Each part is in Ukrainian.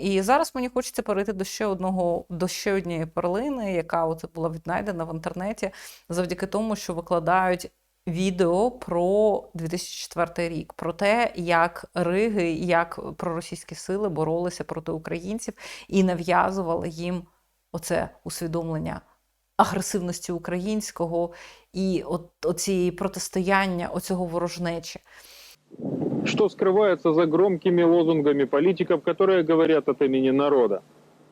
І зараз мені хочеться перейти до ще одного до ще однієї перлини, яка от була віднайдена в інтернеті завдяки тому, що викладають відео про 2004 рік, про те, як Риги, як проросійські сили боролися проти українців і нав'язували їм оце усвідомлення агресивності українського і от оцієї протистояння, оцього ворожнечі. Что скрывается за громкими лозунгами политиков, которые говорят от имени народа?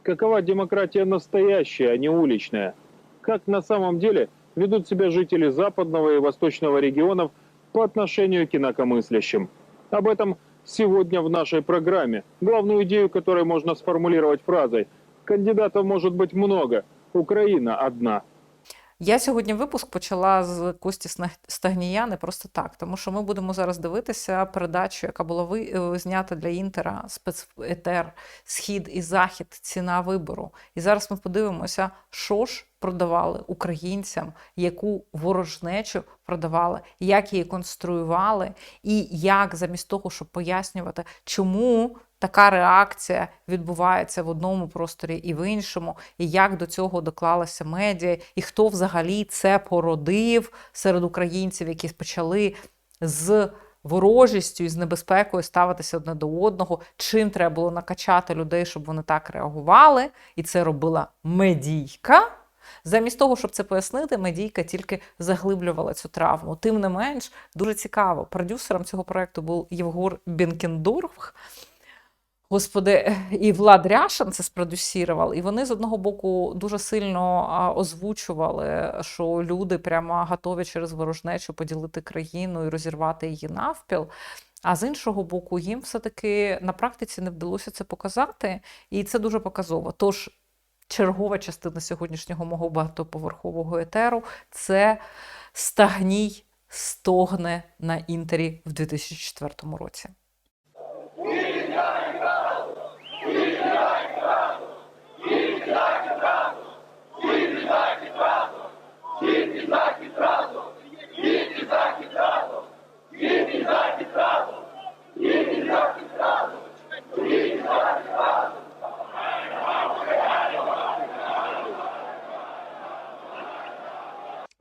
Какова демократия настоящая, а не уличная? Как на самом деле ведут себя жители западного и восточного регионов по отношению к инакомыслящим? Об этом сегодня в нашей программе. Главную идею которой можно сформулировать фразой «Кандидатов может быть много, Украина одна». Я сьогодні випуск почала з Кості Стагнія не просто так, тому що ми будемо зараз дивитися передачу, яка була ви, е, знята для Інтера, спецетер, Схід і Захід, ціна вибору. І зараз ми подивимося, що ж продавали українцям, яку ворожнечу продавали, як її конструювали, і як замість того, щоб пояснювати, чому така реакція відбувається в одному просторі і в іншому, і як до цього доклалася медіа, і хто взагалі це породив серед українців, які почали з ворожістю і з небезпекою ставитися одне до одного, чим треба було накачати людей, щоб вони так реагували, і це робила медійка. Замість того, щоб це пояснити, медійка тільки заглиблювала цю травму. Тим не менш, дуже цікаво. Продюсером цього проекту був Євгор Бенкендорф. Господи, і Влад Ряшин це спродюсірував, і вони з одного боку дуже сильно озвучували, що люди прямо готові через ворожнечу поділити країну і розірвати її навпіл. А з іншого боку, їм все-таки на практиці не вдалося це показати, і це дуже показово. Тож чергова частина сьогоднішнього мого багатоповерхового етеру це стагній стогне на інтері в 2004 році.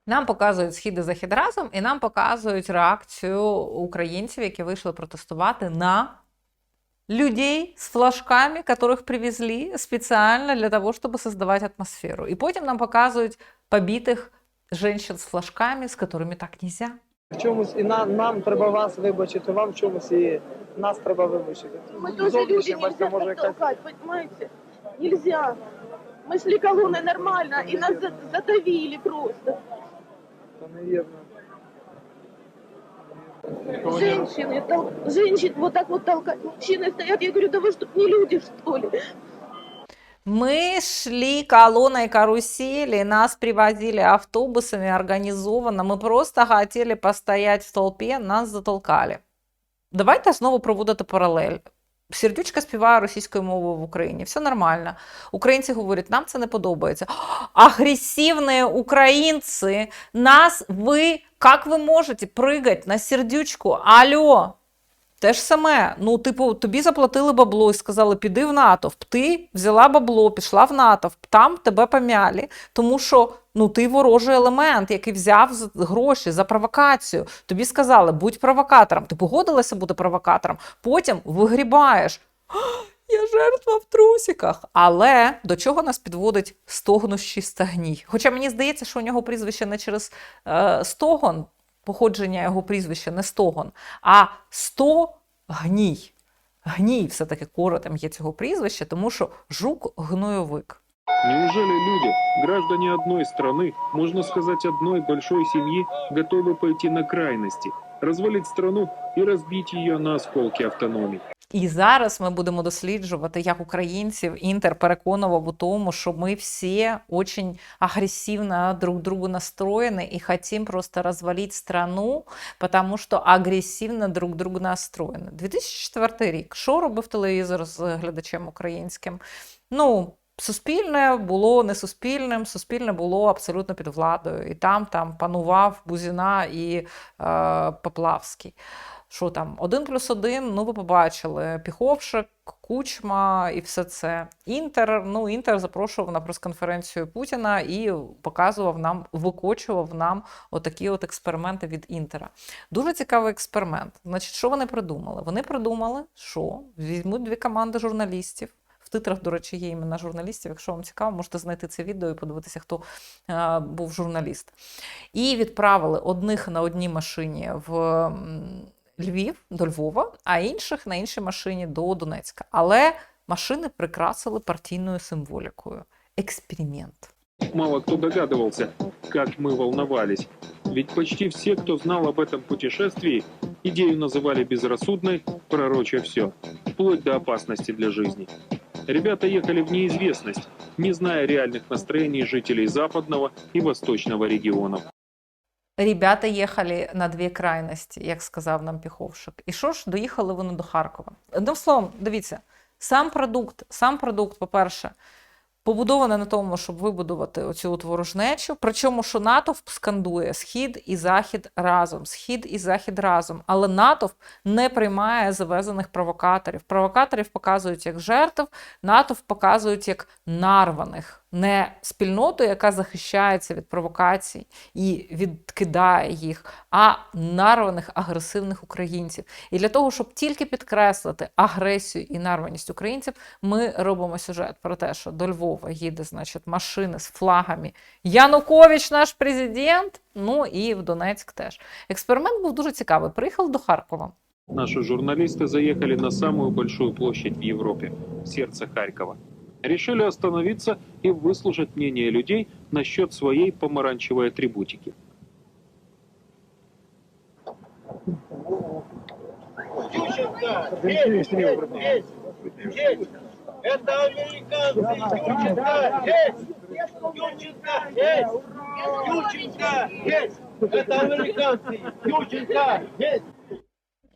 Нам показують схід і захід разом, і нам показують реакцію українців, які вийшли протестувати на людей з флажками, яких привезли спеціально для того, щоб создавати атмосферу. І потім нам показують побитих жінок з флажками, з якими так нельзя. В чомусь і на, нам треба вас вибачити, вам в чомусь і нас треба вибачити. Мы тоже люди, нельзя може так толкать, понимаете? Нельзя. Мы шли колонной нормально, и нас за- задавили просто. Та невірно. Женщины, тол- женщин вот так вот толкать. Мужчины стоят, я говорю, да вы что, не люди, что ли? Мы шли колонной карусели, нас привозили автобусами организованно. Мы просто хотели постоять в толпе, нас затолкали. Давайте знову проводити паралель. Сердючка співає російською мовою в Україні. Все нормально. Українці говорять, нам це не подобається. Агресивні українці, нас ви, як ви можете пригати на сердючку? Алло, те ж саме, ну, типу, тобі заплатили бабло і сказали, піди в натовп. Ти взяла бабло, пішла в натовп, там тебе помяли, тому що ну, ти ворожий елемент, який взяв гроші за провокацію. Тобі сказали, будь провокатором. Ти погодилася бути провокатором, потім вигрібаєш. Я жертва в трусиках. Але до чого нас підводить стогнущий стагній? Хоча мені здається, що у нього прізвище не через е, стогон, походження його прізвища не стогон, а сто гній. Все-таки коротем є цього прізвища, тому що жук гнойовик. Неужели люди, граждане одной страны, можно сказать одной большой семьи, готовы пойти на крайности, развалить страну и разбить ее на осколки автономии? І зараз ми будемо досліджувати, як українців Інтер переконував у тому, що ми всі дуже агресивно друг другу настроєні і хотим просто розвалити страну, тому що агресивно друг другу настроєні. 2004 рік. Що робив телевізор з глядачем українським? Ну, Суспільне було несуспільним, суспільне було абсолютно під владою. І там там панував Бузіна і е, Поплавський. що там один плюс один, ну ви побачили, Піховшик, Кучма і все це. Інтер, ну Інтер запрошував на прес-конференцію Путіна і показував нам, викочував нам отакі от експерименти від Інтера. Дуже цікавий експеримент. Значить, що вони придумали? Вони придумали, що візьмуть дві команди журналістів. В титрах, до речі, є імена журналістів. Якщо вам цікаво, можете знайти це відео і подивитися, хто е, був журналіст. І відправили одних на одній машині в м, Львів до Львова, а інших на іншій машині до Донецька. Але машини прикрасили партійною символікою. Експеримент. Мало кто догадывался, как мы волновались. Ведь почти все, кто знал об этом путешествии, идею называли безрассудной, пророча все, вплоть до опасности для жизни. Ребята ехали в неизвестность, не зная реальных настроений жителей западного и восточного регионов. Ребята їхали на дві крайності, як сказав нам Піховшик. І що ж, доїхали вони до Харкова. Одним словом, дивіться, сам продукт, сам продукт, по-перше, побудований на тому, щоб вибудувати оцю от ворожнечу. Причому, що натовп скандує схід і захід разом, схід і захід разом. Але натовп не приймає завезених провокаторів. Провокаторів показують як жертв, натовп показують як нарваних, не спільноту, яка захищається від провокацій і відкидає їх, а нарваних агресивних українців. І для того, щоб тільки підкреслити агресію і нарваність українців, ми робимо сюжет про те, що до Львова їде, значить, машини з флагами Янукович, наш президент. Ну і в Донецьк теж. Експеримент був дуже цікавий. Приїхали до Харкова. Наши журналисты заехали на самую большую площадь в Европе, в сердце Харькова. Решили остановиться и выслушать мнение людей насчет своей помаранчевой атрибутики. Это американцы! Ющенко! Есть! Ющенко! Есть! Ющенко! Есть! Это американцы! Ющенко! Есть!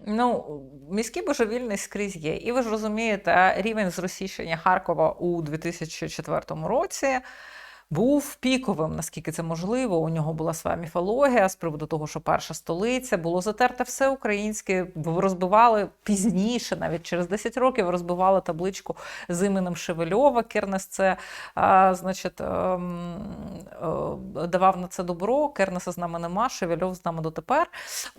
Ну, міський божевільний скрізь є. І ви ж розумієте, рівень зросійщення Харкова у 2004 році був піковим, наскільки це можливо. У нього була своя міфологія з приводу того, що перша столиця було затерте все українське, розбивали пізніше, навіть через 10 років розбивали табличку з іменем Шевельова. Кернес це а, значить, ем, е, давав на це добро. Кернеса з нами нема, Шевельов з нами дотепер.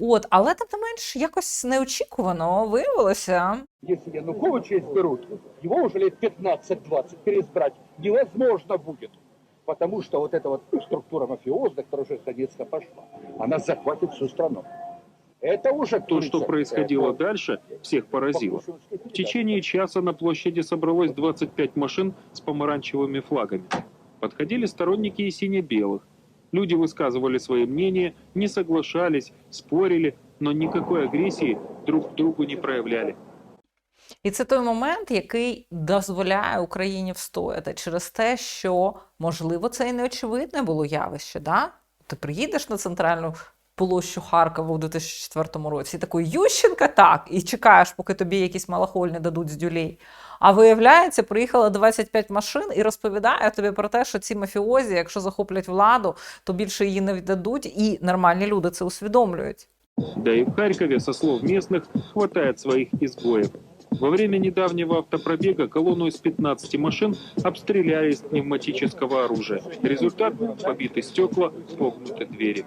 От, але тим не менш, якось неочікувано виявилося. Если Януковича изберут, его уже лет 15-20 переизбрать невозможно будет. Потому что вот эта вот структура мафиозная, которая уже с Донецка пошла, она захватит всю страну. Это уже То, что происходило Это дальше, всех поразило. В течение часа на площади собралось 25 машин с помаранчевыми флагами. Подходили сторонники и сине-белых. Люди высказывали свои мнения, не соглашались, спорили, но никакой агрессии друг к другу не проявляли. І це той момент, який дозволяє Україні встояти через те, що можливо це і неочевидне було явище. Да? Ти приїдеш на центральну площу Харкова у 2004 році, і такий Ющенка так, і чекаєш, поки тобі якісь малахольні дадуть з дюлей. А виявляється, приїхало 25 машин і розповідає тобі про те, що ці мафіозі, якщо захоплять владу, то більше її не віддадуть, і нормальні люди це усвідомлюють. Да и в Харькове, со слов местных, хватает своих изгоев. Во время недавнего автопробега колонну из 15 машин обстреляли из пневматического оружия. Результат – побиты стекла, погнуты двери.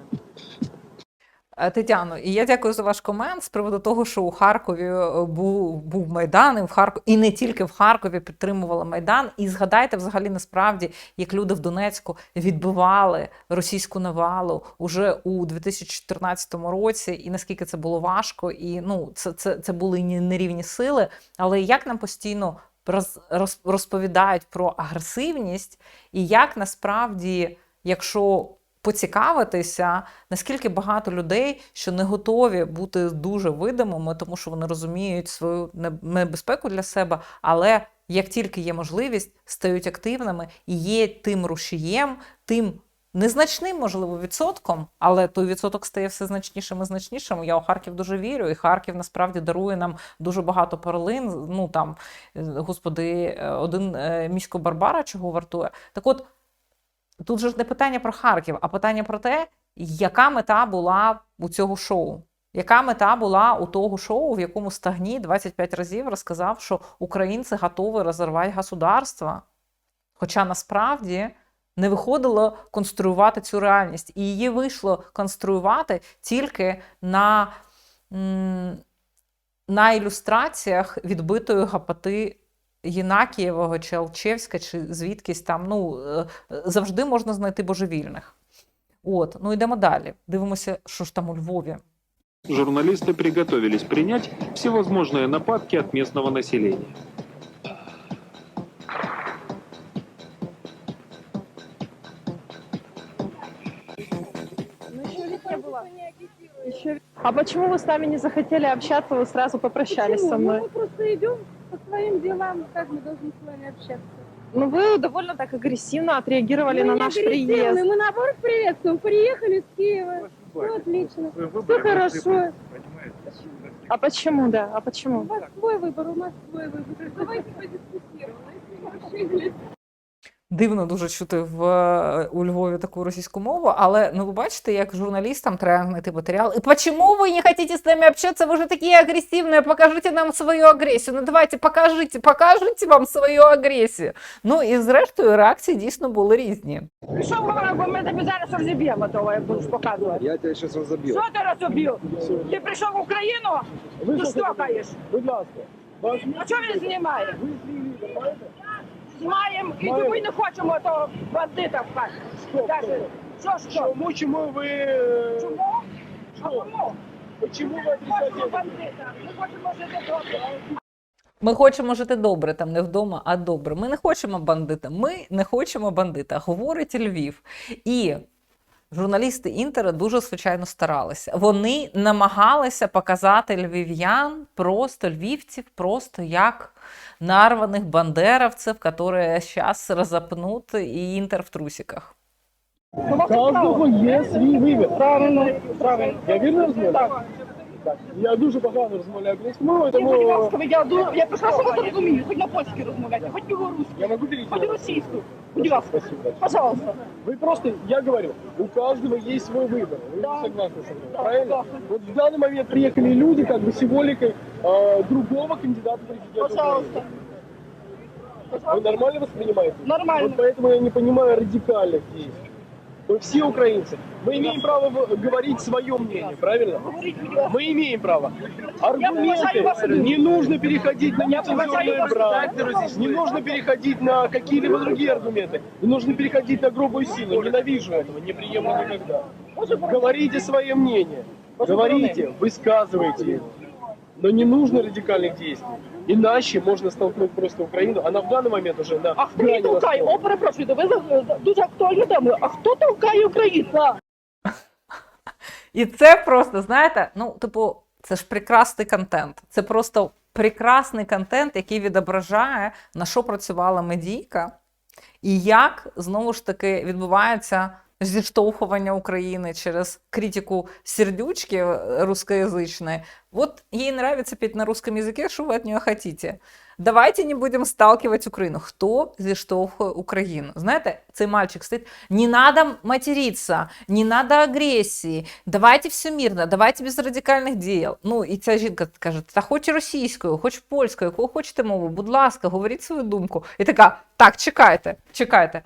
Е, Тетяно, і я дякую за ваш комент з приводу того, що у Харкові е, був, був Майдан, і в Харкові, і не тільки в Харкові підтримували Майдан. І згадайте взагалі насправді, як люди в Донецьку відбивали російську навалу уже у 2014 році, і наскільки це було важко, і ну це, це, це були ні- нерівні сили. Але як нам постійно роз, роз, розповідають про агресивність, і як насправді, якщо поцікавитися, наскільки багато людей, що не готові бути дуже видимими, тому що вони розуміють свою небезпеку для себе, але як тільки є можливість, стають активними і є тим рушієм, тим незначним, можливо, відсотком, але той відсоток стає все значнішим і значнішим. Я у Харків дуже вірю, і Харків насправді дарує нам дуже багато перлин. Ну там, е, господи, е, один е, місько Барбара чого вартує. Так от. Тут же не питання про Харків, а питання про те, яка мета була у цього шоу. Яка мета була у того шоу, в якому Стагній 25 разів розказав, що українці готові розірвати государство? Хоча насправді не виходило конструювати цю реальність. І її вийшло конструювати тільки на, на ілюстраціях відбитої гапати Єнакієвого чи Алчевська, чи звідкись там. Ну, е, е, завжди можна знайти божевільних. От, ну йдемо далі. Дивимося, що ж там у Львові. Журналисты приготовились принять всевозможные нападки от местного населения. А почему вы с нами не захотели общаться, вы сразу попрощались со мной? Мы просто идем по своим делам, как мы должны с вами общаться? Ну, вы довольно так агрессивно отреагировали мы на наш приезд. Мы наоборот приветствуем. Приехали с Киева. Все отлично. Все хорошо. А почему, да? А У почему? вас свой выбор, у нас свой выбор. Давайте подискутируем. Дивно дуже чути в у Львові таку російську мову, але ну ви бачите, як журналістам треба знайти матеріал. І чому ви не хочете з нами общатися? Ви ж такі агресивні, покажіть нам свою агресію. Ну давайте покажіть, покажіть вам свою агресію. Ну і зрештою реакції дійсно були різні. Що говорив, бо ми тобі зараз розіб'ємо того, як будеш показувати. Я тебе сейчас разобью. Що ти розіб'ю? Ти прийшов в Україну, ти стокаєш. Будь ласка. А чого він знімає? Знімаємо, і ми не хочемо того бандита в хаті. Каже, що що? Чому, чому ви... Чому? Чому? Чому ви Хочемо бандита. Ми хочемо жити добре. Ми хочемо жити добре, там не вдома, а добре. Ми не хочемо бандита. Ми не хочемо бандита, говорить Львів. І журналісти Інтера дуже звичайно старалися. Вони намагалися показати львів'ян, просто львівців, просто як нарваних бандеровців, які зараз розопнуть і інтер в трусиках. У кожного є свій вибір. Правильно, правильно. Я вірно розумію? Так. Я дуже погано розмовляю українською мовою, Будь тому ласка, я, ду- я прекрасно вас розумію, хоч на польській розмовляйте, хоч білоруській, я могу перейти. хоч російську. Будь ласка, Спасибо. пожалуйста. Вы просто, я говорю, у каждого есть свой выбор. Вы Да. согласны со мной, Да, правильно? да. Вот в данный момент приехали люди как бы символикой э, другого кандидата в президента. Пожалуйста. Вы нормально воспринимаете? Нормально. Вот поэтому я не понимаю радикальных действий. Мы все украинцы. Мы имеем право говорить свое мнение, правильно? Мы имеем право. Аргументы. Не нужно переходить на вас. брать. Не нужно переходить на какие-либо другие аргументы. Не нужно переходить на грубую силу. Ненавижу этого, не приемлю никогда. Говорите свое мнение. Говорите, высказывайте его. Но не нужно радикальных действий. Иначе можно столкнуть просто Украину. Она в данный момент уже на А хто її толкає? О, перепрошуйте, ви за- за- дуже актуальну тему. А хто толкає Україну? І це просто, знаєте, ну, типу, це ж прекрасний контент. Це просто прекрасний контент, який відображає, на що працювала медійка, і як знову ж таки відбувається зіштовхування України через критику сердючки э, русскоязычной. Вот ей нравится петь на русском языке, что вы от нее хотите? Давайте не будем сталкивать Україну. Хто зіштовхує Україну? Знаєте, цей мальчик стоїть. Не надо материться, не надо агресії. Давайте все мирно, давайте без радикальних діял. Ну і ця жінка каже: та хоч російською, хоч польською, яку хочете мову, будь ласка, говоріть свою думку. І така: так, чекайте, чекайте.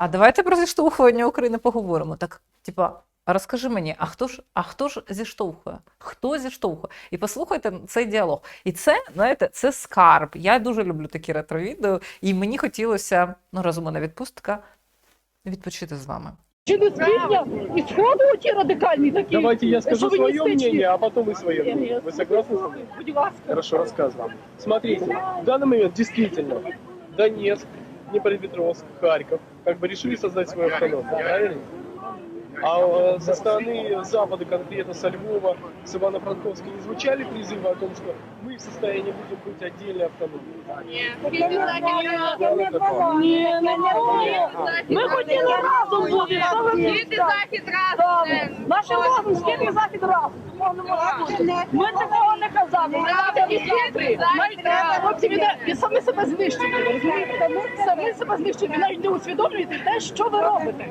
А давайте про зіштовхування України поговоримо. Так, типа, а розкажи мені, а хто ж, а хто ж зіштовхує? Хто зіштовхує? І послухайте цей діалог. І це, знаєте, це скарб. Я дуже люблю такі ретро-відео, і мені хотілося, ну, раз у мене відпустка, відпочити з вами. Чи не звідня? І сходу ті радикальні такі? Давайте я скажу свое шовіністичні? мнение, а потом и свое Ні, мнение. ні. Вы согласны со мной? Будь ласка. Хорошо, рассказываю. Смотрите, в данный момент действительно Донецк, Днепропетровск, Харьков как бы решили создать свою автономию, правильно? А э, со стороны Запада, конкретно со Львова, с Ивано-Франковска, не звучали призывы о том, что мы в состоянии будем быть отдельной автономией? Ні, не Ми хотіли разом бути. Що ви Тільки захід раз. разом? Наші разом, скільки захід разом? Ми такого не казали. Ми такі хитрі. Навіть хлопці, ви не- ви самі себе знищуєте. розумієте? Самі себе знищуєте. Ви навіть не усвідомлюєте те, що ви робите.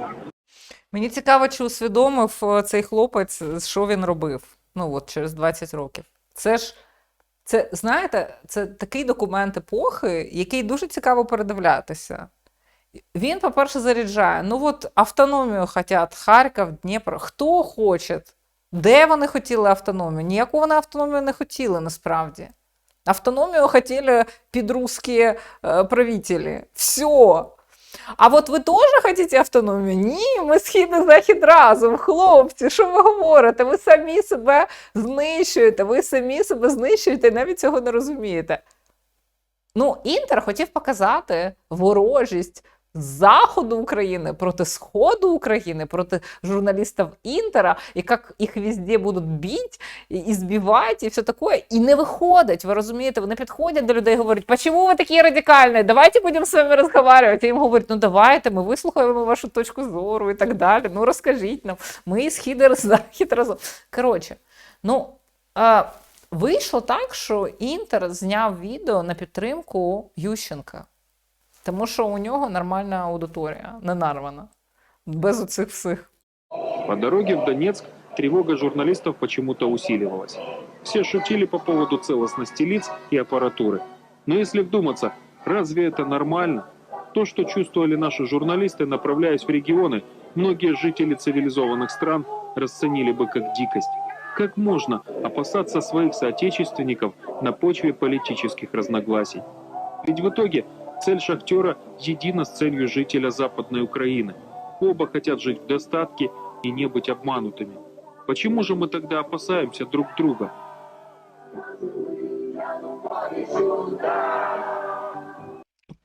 Мені цікаво, чи усвідомив е, цей хлопець, що він робив. Ну, от через 20 років. Це ж, це, знаєте, це такий документ епохи, який дуже цікаво передивлятися. Він, по-перше, заряджає. Ну, от автономію хотять Харків, Дніпро. Хто хоче? Де вони хотіли автономію? Ніяку вони автономію не хотіли насправді. Автономію хотіли підрусські е, правителі. Все. А от ви теж хочете автономію? Ні, ми схід і захід разом. Хлопці, що ви говорите? Ви самі себе знищуєте, ви самі себе знищуєте і навіть цього не розумієте. Ну, Інтер хотів показати ворожість заходу України проти сходу України, проти журналістів Інтера, і як їх везде будуть бити, і, збивати, і все таке. І не виходить. Ви розумієте, вони підходять до людей і говорять, чому ви такі радикальні? Давайте будемо з вами розмовляти. І їм говорять, ну давайте, ми вислухаємо вашу точку зору і так далі. Ну розкажіть нам. Ми схід і захід разом. Коротше, ну. А, Вийшло так, що Інтер зняв відео на підтримку Ющенка, тому що у нього нормальна аудиторія, не нарвана, без оцих всіх. По дороге в Донецк тревога журналистов почему-то усиливалась. Все шутили по поводу целостности лиц и аппаратуры. Но если вдуматься, разве это нормально? То, что чувствовали наши журналисты, направляясь в регионы, многие жители цивилизованных стран расценили бы как дикость. Как можно опасаться своих соотечественников на почве политических разногласий? Ведь в итоге цель шахтера едина с целью жителя Западной Украины. Оба хотят жить в достатке и не быть обманутыми. Почему же мы тогда опасаемся друг друга?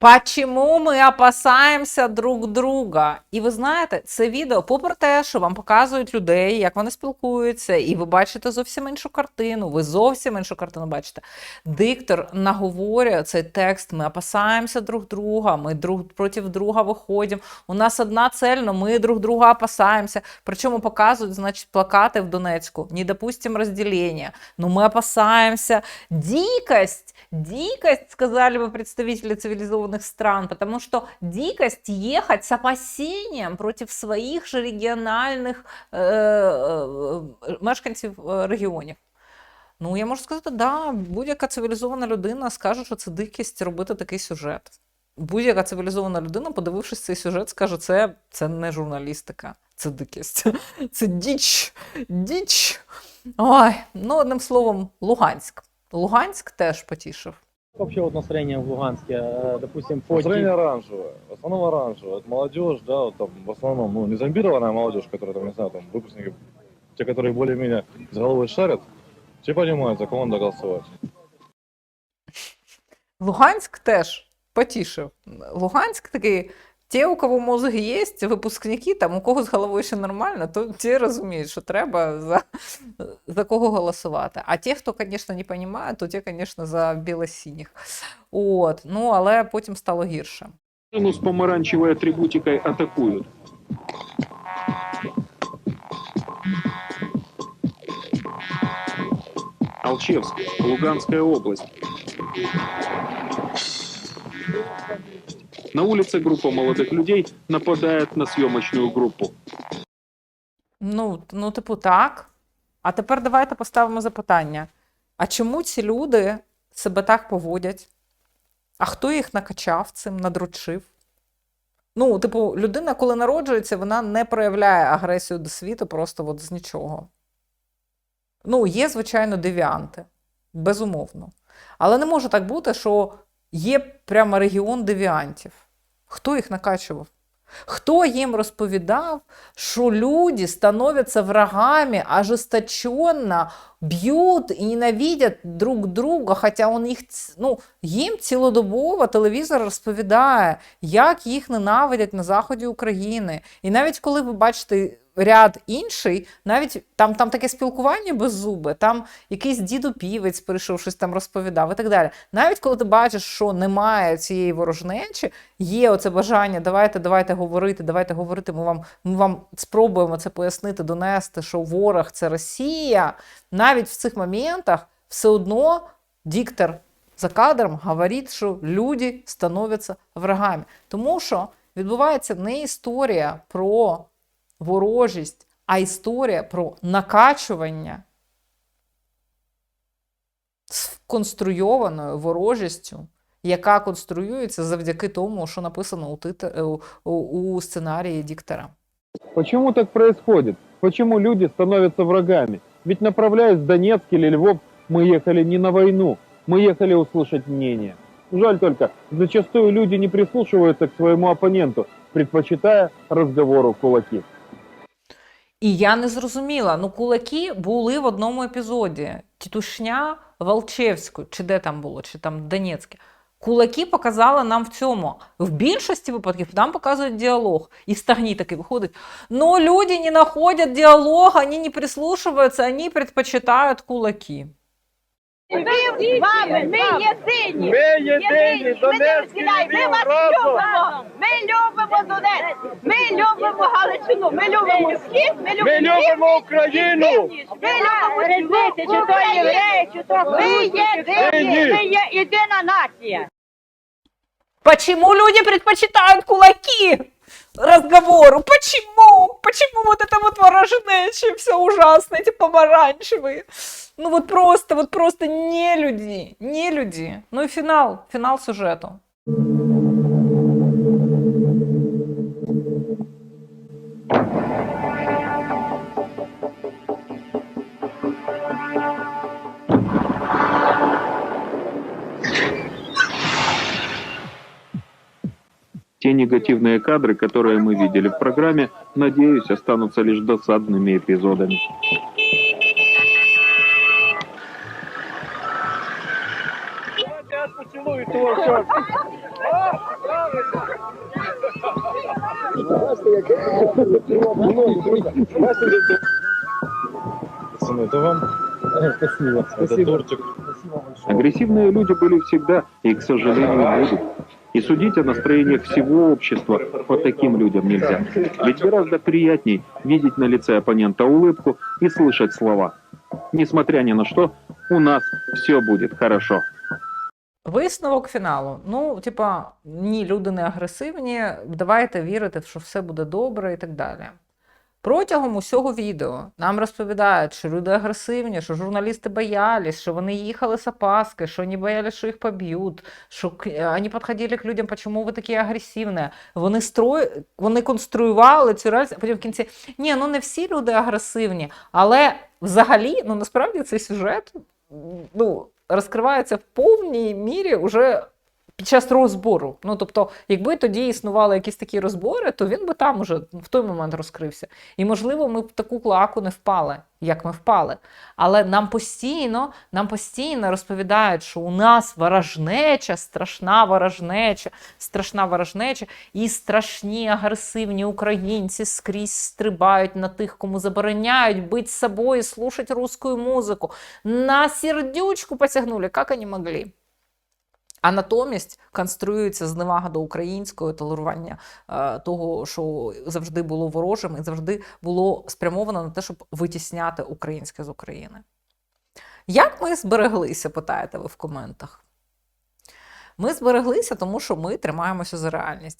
Почему ми опасаємося друг друга? І ви знаєте, це відео, попри те, що вам показують людей, як вони спілкуються, і ви бачите зовсім іншу картину. Ви зовсім іншу картину бачите. Диктор наговорює цей текст. Ми опасаємося друг друга, ми друг проти друга виходимо. У нас одна цель, но ми друг друга опасаємося. Причому показують, значить, плакати в Донецьку. Не допустим розділення. Ну ми опасаємося. Дикость, дикость, сказали бы представители цивилизованных стран, потому что дикость ехать с опасением против своих же регіональних е, е, мешканців е, регіонів. Ну, я можу сказати, да, будь-яка цивілізована людина скаже, що це дикість робити такий сюжет. Будь-яка цивілізована людина, подивившись цей сюжет, скаже, це, це не журналістика, це дикість, це діч, діч. Ой, ну, одним словом, Луганськ. Луганськ теж потішив. Вообще вот настроение в Луганске, э, допустим, по Настроение оранжевое. В основном оранжевое. Вот молодежь, да, вот там в основном, ну, не зомбированная молодежь, которая там, не знаю, там, выпускники, те, которые более-менее с головой шарят, те понимают, за кого надо голосовать. Луганськ теж потішив. Луганськ такий, ті, у кого мозги є, випускники, там у кого з головою ще нормально, то ті розуміють, що треба за, за кого голосувати. А ті, хто, звісно, не розуміє, то ті, звісно, за білосініх. От, ну, але потім стало гірше. Машину с помаранчевой атрибутикой атакуют. Алчевск, Луганская область. На улице группа молодых людей нападает на съемочную группу. Ну, ну, типу, так. А тепер давайте поставимо запитання: а чому ці люди себе так поводять? А хто їх накачав цим, надручив? Ну, типу, людина, коли народжується, вона не проявляє агресію до світу просто от з нічого. Ну, є, звичайно, девіанти, безумовно. Але не може так бути, що є прямо регіон девіантів. Хто їх накачував? Хто їм розповідав, що люди становятся врагами, ожесточенно б'ють і ненавидять друг друга, хоча них, ц- ну, їм цілодобово телевізор розповідає, як їх ненавидять на заході України. І навіть коли ви бачите ряд інший, навіть там, там таке спілкування без зуби, там якийсь дідопівець прийшов, щось там розповідав і так далі. Навіть коли ти бачиш, що немає цієї ворожнечі, є оце бажання, давайте, давайте говорити, давайте говорити. Ми вам, ми вам спробуємо це пояснити, донести, що ворог це Росія. Навіть в цих моментах все одно диктор за кадром говорить, що люди становляться врагами. Тому що відбувається не історія про ворожість, а історія про накачування сконструйованою ворожістю, яка конструюється завдяки тому, що написано у, титр... у, у, сценарії диктора. Почему так происходит? Почему люди становятся врагами? Ведь направляясь в Донецк или Львов, мы ехали не на войну, мы ехали услышать мнение. Жаль только, зачастую люди не прислушиваются к своему оппоненту, предпочитая разговору в кулаки. І я не зрозуміла. Ну, кулаки були в одному епізоді. Тітушня Волчевську, чи де там було, чи там Донецьке. Кулаки показали нам в цьому. В більшості випадків нам показують діалог. І стагній такий виходить. Но люди не знаходять діалога, вони не прислушуються, вони предпочитають кулаки. Ми з вами, ми єдині. Ми єдині, Ми Донецький не ми вас разом. любимо. Ми любимо Донецьк. Ми любимо Галичину. Ми любимо схід. Ми любимо, Ми любимо Україну. Північ. Ми любимо чи то євреї, чи то Ми єдині. Ми є єдина нація. Почему люди предпочитают кулаки? Разговору. Почему? Почему вот это вот ворожнечие, все ужасно, эти помаранчевые? Ну вот просто, вот просто не люди, не люди. Ну и финал, финал сюжету. Негативные кадры, которые мы видели в программе, надеюсь, останутся лишь досадными эпизодами. Поцілую того чорта. Пацаны, это вам. Спасибо. Это тортик. Агрессивные люди были всегда и, к сожалению, будут. И судить о настроениях всего общества по таким людям нельзя. Ведь гораздо приятней видеть на лице оппонента улыбку и слышать слова. Несмотря ни на что, у нас все будет хорошо. Висновок фіналу. Ну, типа, ні, люди не агресивні, давайте вірити, що все буде добре і так далі. Протягом усього відео нам розповідають, що люди агресивні, що журналісти боялись, що вони їхали з опаски, що вони боялись, що їх поб'ють, що к- вони підходили к людям, чому ви такі агресивні. Вони, строй... вони конструювали цю реальність, а потім в кінці, ні, ну не всі люди агресивні, але взагалі, ну насправді цей сюжет ну, розкривається в повній мірі уже під час розбору. Ну, тобто, якби тоді існували якісь такі розбори, то він би там уже в той момент розкрився. І, можливо, ми б таку клаку не впали, як ми впали. Але нам постійно, нам постійно розповідають, що у нас ворожнеча, страшна ворожнеча, страшна ворожнеча, і страшні агресивні українці скрізь стрибають на тих, кому забороняють бути собою, слушати русскую музику. На сердючку потягнули, як вони могли. А натомість конструюється зневага до українського толерування е, того, що завжди було ворожим і завжди було спрямовано на те, щоб витісняти українське з України. Як ми збереглися, питаєте ви в коментах? Ми збереглися, тому що ми тримаємося за реальність.